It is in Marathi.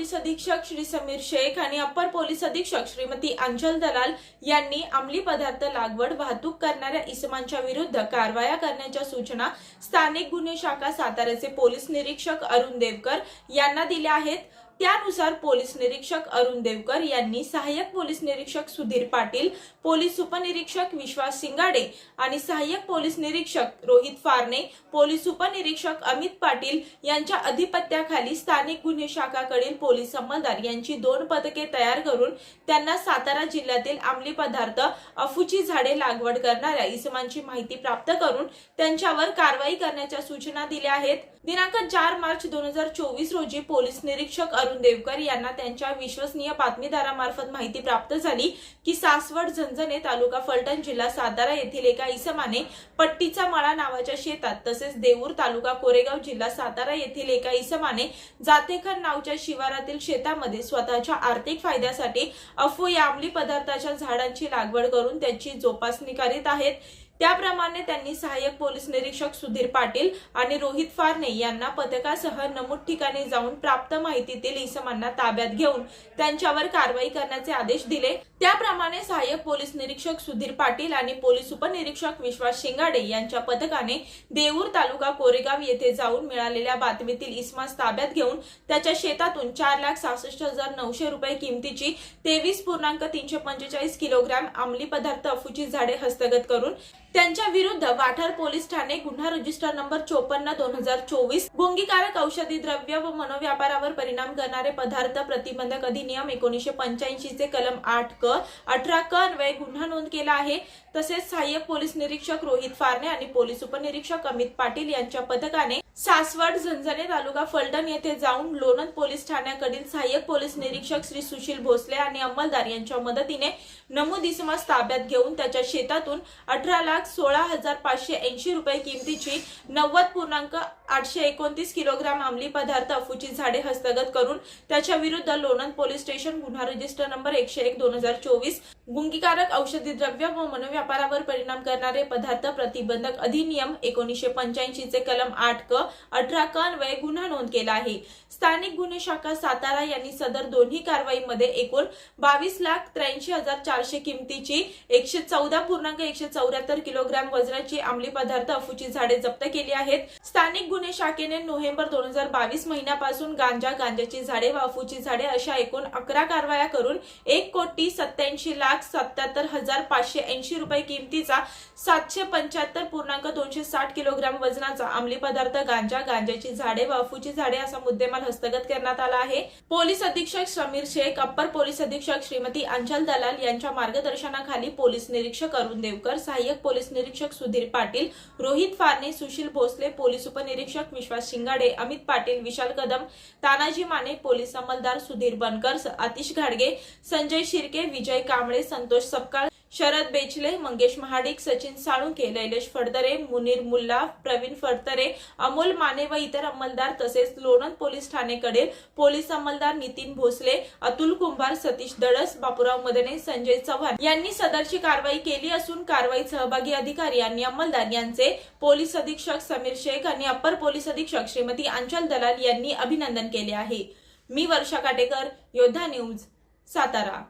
पोलीस अधीक्षक श्री समीर शेख आणि अप्पर पोलीस अधीक्षक श्रीमती अंजल दलाल यांनी अंमली पदार्थ लागवड वाहतूक करणाऱ्या इसमांच्या विरुद्ध कारवाया करण्याच्या सूचना स्थानिक गुन्हे शाखा साताऱ्याचे पोलीस निरीक्षक अरुण देवकर यांना दिल्या आहेत. त्यानुसार पोलीस निरीक्षक अरुण देवकर यांनी सहाय्यक पोलीस निरीक्षक सुधीर पाटील पोलीस उपनिरीक्षक विश्वास सिंगाडे आणि सहाय्यक पोलीस निरीक्षक रोहित फारणे पोलीस उपनिरीक्षक अमित पाटील यांच्या अधिपत्याखाली स्थानिक गुन्हे शाखाकडील पोलीस अंमलदार यांची दोन पथके तयार करून त्यांना सातारा जिल्ह्यातील अंमली पदार्थ अफूची झाडे लागवड करणाऱ्या इसमांची माहिती प्राप्त करून त्यांच्यावर कारवाई करण्याच्या सूचना दिल्या आहेत. दिनांक चार मार्च दोन हजार चोवीस रोजी पोलीस निरीक्षक अरुण देवकर यांना त्यांच्या विश्वसनीय बातमीदारामार्फत माहिती प्राप्त झाली की सासवड झंझने तालुका फलटण जिल्हा सातारा येथील एका इसमाने पट्टीचा माळा नावाच्या शेतात तसेच देऊर तालुका कोरेगाव जिल्हा सातारा येथील एका इसमाने जातेखर नावच्या शिवारातील शेतामध्ये स्वतःच्या आर्थिक फायद्यासाठी अफू या अंमली पदार्थाच्या झाडांची लागवड करून त्याची जोपासणी करीत आहेत. त्याप्रमाणे त्यांनी सहाय्यक पोलीस निरीक्षक सुधीर पाटील आणि रोहित फारणे यांना पथकासह नमूद ठिकाणी जाऊन प्राप्त माहितीतील इसमांना ताब्यात घेऊन त्यांच्यावर कारवाई करण्याचे आदेश दिले. त्याप्रमाणे सहाय्यक पोलीस निरीक्षक सुधीर पाटील आणि पोलीस उपनिरीक्षक विश्वास शिंगाडे यांच्या पथकाने देऊर तालुका कोरेगाव येथे जाऊन मिळालेल्या बातमीतील इस्मास ताब्यात घेऊन त्याच्या शेतातून चार लाख सहासष्ट हजार नऊशे रुपये किमतीची तेवीस पूर्णांक तीनशे पंचेचाळीस किलोग्रॅम अंमली पदार्थ अफूची झाडे हस्तगत करून त्यांच्या विरुद्ध वाठार पोलीस ठाणे गुन्हा रजिस्टर नंबर चोपन्न दोन हजार चोवीस गुंगीकारक औषधी द्रव्य व मनोव्यापारावर परिणाम करणारे पदार्थ प्रतिबंधक अधिनियम एकोणीशे पंच्याऐंशी चे कलम आठ क अठरा क अन्वये गुन्हा नोंद केला आहे. तसेच सहाय्यक पोलीस निरीक्षक रोहित फारणे आणि पोलीस उपनिरीक्षक अमित पाटील यांच्या पथकाने सासवड झंझणे तालुका फलटण येथे जाऊन लोणंद पोलीस ठाण्याकडील सहाय्यक पोलीस निरीक्षक श्री सुशील भोसले आणि अंमलदार यांच्या मदतीने नमूद इसमास ताब्यात घेऊन त्याच्या शेतातून अठरा लाख सोळा हजार पाचशे ऐंशी रुपये किमतीची नव्वद पूर्णांक आठशे एकोणतीस किलोग्राम अंमली पदार्थ अफूची झाडे हस्तगत करून त्याच्या विरुद्ध लोणंद पोलीस स्टेशन गुन्हा रजिस्टर नंबर एकशे एक दोन हजार चोवीस गुंगीकारक औषधी द्रव्य व मनोव्यापारावर परिणाम करणारे पदार्थ प्रतिबंधक अधिनियम एकोणीसशे पंच्याऐंशी चे कलम आठ क अठरा क गुन्हा नोंद केला आहे. स्थानिक गुन्हे शाखा सातारा यांनी सदर दोन्ही कारवाईमध्ये एकूण बावीस लाख त्र्याऐंशी हजार चारशे किमतीची एकशे चौदा पूर्णांक एकशे चौऱ्याहत्तर किलोग्राम वजनाची अंमली पदार्थ अफूची झाडे जप्त केली आहेत. स्थानिक गुन्हे शाखेने नोव्हेंबर दोन हजार बावीस महिन्यापासून गांजा गांजाची झाडे व अफूची झाडे अशा एकूण अकरा कारवाया करून एक कोटी सत्याऐंशी लाख सत्याहत्तर हजार पाचशे ऐंशी रुपये किमतीचा सातशे पंच्याहत्तर पूर्णांक दोनशे साठ किलोग्राम वजनाचा अंमली पदार्थ गांजा गांजाची झाडे व अफूची झाडे असा मुद्देमाल हस्तगत करण्यात आला आहे. पोलीस अधीक्षक समीर शेख अप्पर पोलीस अधीक्षक श्रीमती अंचल दलाल यांच्या मार्गदर्शनाखाली पोलीस निरीक्षक अरुण देवकर सहाय्यक पोलीस निरीक्षक सुधीर पाटील रोहित फारणे सुशील भोसले पोलीस उपनिरीक्षक विश्वास शिंगाडे अमित पाटील विशाल कदम तानाजी माने पोलीस अंमलदार सुधीर बनकर आतिश घाडगे संजय शिर्के विजय कांबळे संतोष सपकाळ शरद बेचले मंगेश महाडिक सचिन साळुंके लैलेश फडतरे मुनीर मुल्ला प्रवीण फडतरे अमोल माने व इतर अंमलदार तसेच लोणंद पोलीस ठाणेकडील पोलीस अंमलदार नितीन भोसले अतुल कुंभार सतीश दडस बापूराव मदने संजय चव्हाण यांनी सदरची कारवाई केली असून कारवाईत सहभागी अधिकारी आणि अंमलदार यांचे पोलीस अधीक्षक समीर शेख आणि अप्पर पोलीस अधीक्षक श्रीमती अंचल दलाल यांनी अभिनंदन केले आहे. मी वर्षा काटेकर योद्धा न्यूज सातारा.